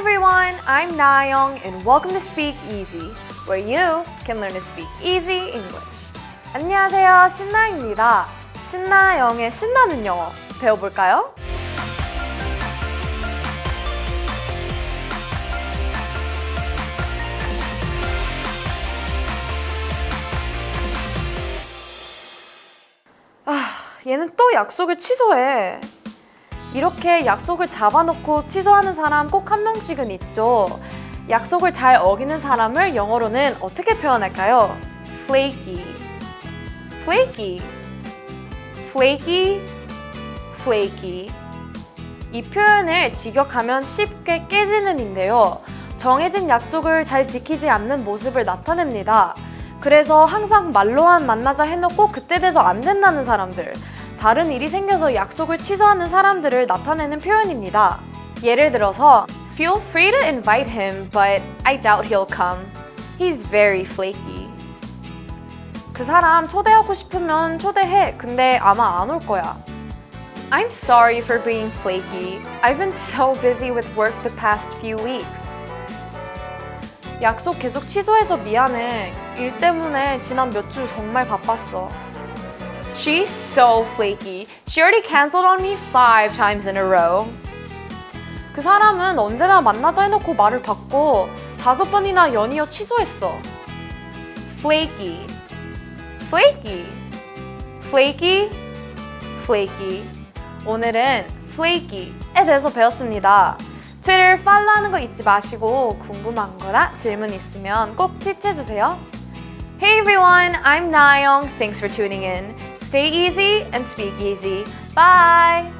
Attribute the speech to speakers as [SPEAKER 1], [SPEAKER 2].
[SPEAKER 1] everyone, I'm Nayoung and welcome to Speak Easy, where you can learn to speak easy English. 안녕하세요, 신나입니다. 신나영의 신나는 영어 배워볼까요? 아, 얘는 또 약속을 취소해. 이렇게 약속을 잡아놓고 취소하는 사람 꼭 한 명씩은 있죠. 약속을 잘 어기는 사람을 영어로는 어떻게 표현할까요? flaky, flaky, flaky, flaky. 이 표현을 직역하면 쉽게 깨지는 인데요. 정해진 약속을 잘 지키지 않는 모습을 나타냅니다. 그래서 항상 말로만 만나자 해놓고 그때 돼서 안 된다는 사람들, 다른 일이 생겨서 약속을 취소하는 사람들을 나타내는 표현입니다. 예를 들어서 Feel free to invite him, but I doubt he'll come. He's very flaky. 그 사람 초대하고 싶으면 초대해. 근데 아마 안 올 거야. I'm sorry for being flaky. I've been so busy with work the past few weeks. 약속 계속 취소해서 미안해. 일 때문에 지난 몇 주 정말 바빴어. She's so flaky. She already canceled on me five times in a row. 그 사람은 언제나 만나자 해놓고 말을 바꿔 다섯 번이나 연이어 취소했어. flaky, flaky, flaky, flaky. 오늘은 flaky에 대해서 배웠습니다. 트위터를 팔로우하는 거 잊지 마시고 궁금한 거나 질문 있으면 꼭 트윗해주세요. Hey everyone, I'm Nayoung. Thanks for tuning in. Stay easy and speak easy. Bye!